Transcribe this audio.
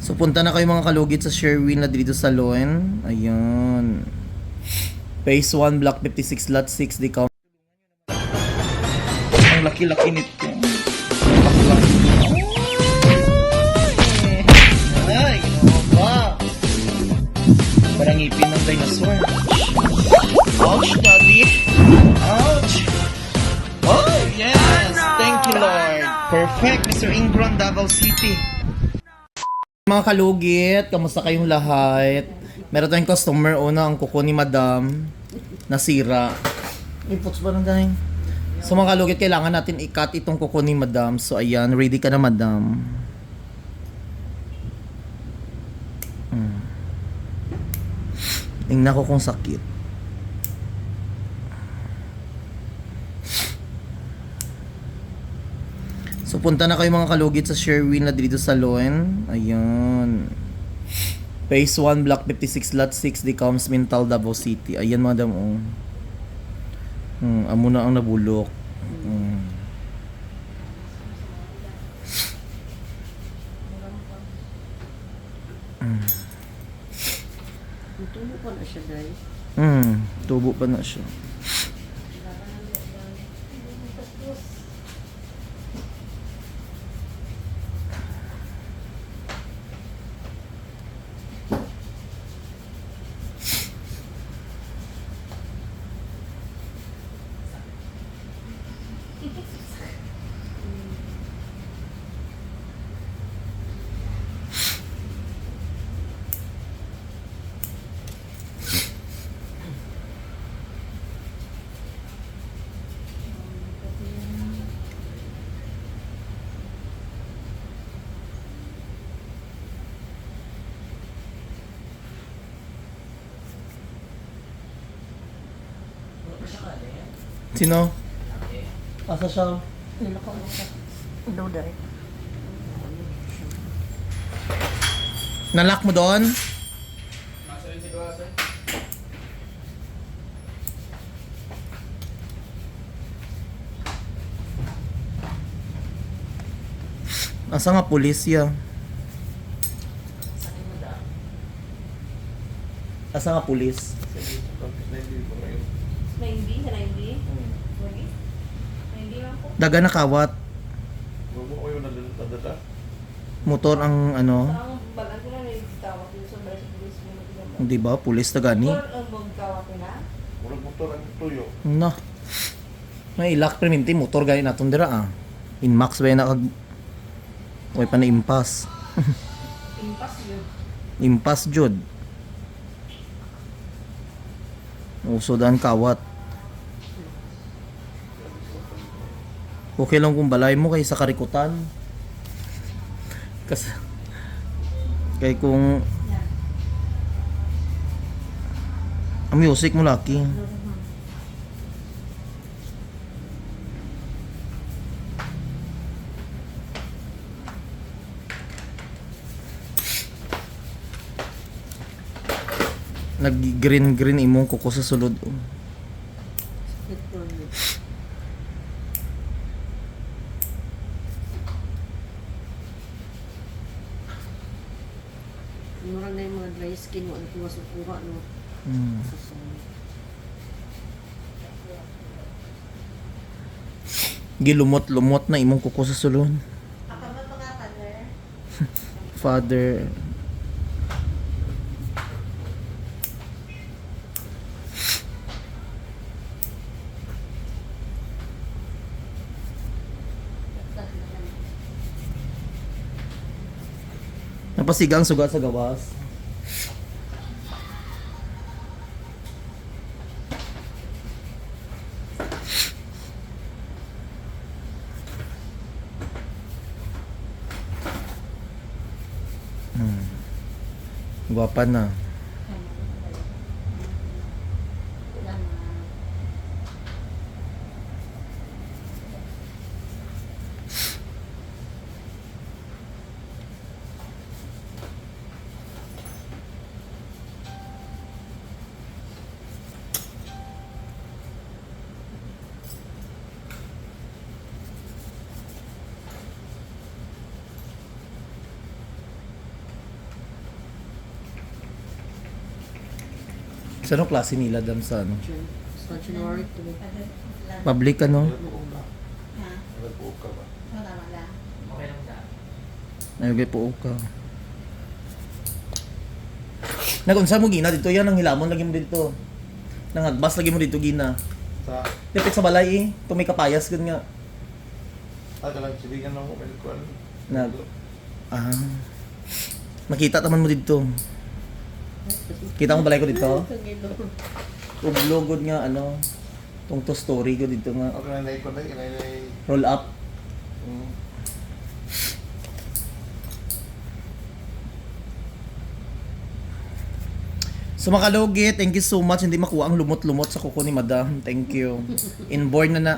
So punta na kayo mga kalugit sa Sherwin na dito sa Loen. Ayun. Phase 1, Block 56, Lot 6, di ka. Ang laki-laki nito. Ay, ano ba? Parang ngipin ng dinosaur. Ouch, daddy. Ouch. Oh, yes. Thank you, Lord. Perfect, Mr. Ingron, Davao City. Mga kalugit, kamusta kayong lahat? Meron tayong customer, una ang kuko ni Madam, nasira. Ipots ba lang dahil? So mga kalugit, kailangan natin i-cut itong kuko ni Madam. So ayan, ready ka na Madam. Hmm. Tingnan ko kung sakit. So punta na kayo mga kalugit sa Sherwin na dito sa Loen. Ayun. Phase 1, Block 56, Lot 6, Decoms, Mintal, Davao City. Ayan madam oh. Hmm, amo na ang nabulok. Hmm. Tulo pa na siya, guys. Hmm, tubo pa na siya. Sino? Asa siya? Siya. Duda eh. Nalock mo doon? Asa nga pulis ya? Asa nga pulis? 90 sa 90? Lagi? 90 lang po. Daga na kawat. Motor ang ano, Parang bagan ko na nagtawag yun sa Police mo di ba? Pulis na gani. Or ang magtawag ko na? Murag motor ang tuyo. Na. May ilak perminti motor gani naton dira ah. In max ba na kag Way pa na impas. Impas yun. Impas jud. Uso daan kawat. Okay lang kung balay mo kaysa karikutan. Kasi kay kung ang music mo laki. Nag-green green imong kuko sa sulod. oh. Ito yun. Murang na yung mga dry skin mo, ano kuha sa kuha, no? Hmm. Sa sunod. Gilumot-lumot na imong kuko sa sulod. Father. Napasigang sugat sa gawas. Hmm. Gwapa na. Sa anong klase nila dam sa ano? Jan- Sa January 2. Public ano? Ha? Wala, wala. Ay, po ka. Nagunsa mo gina dito yan ang hilamon lagi mo dito. Nang agbas lagi mo dito gina. Sa, Dapit sa balay eh. Ito may kapayas gud nga. ah, kalang silingan ng mobile ko. Nag ah. Makita taman mo dito. Kita mo balay ko dito. Ublo gud nga ano. Tong to story ko dito nga. Okay na naikot na, inay Roll up. So makalugi, thank you so much. Hindi makuha ang lumot-lumot sa kuko ni Madam. Thank you. Inborn na na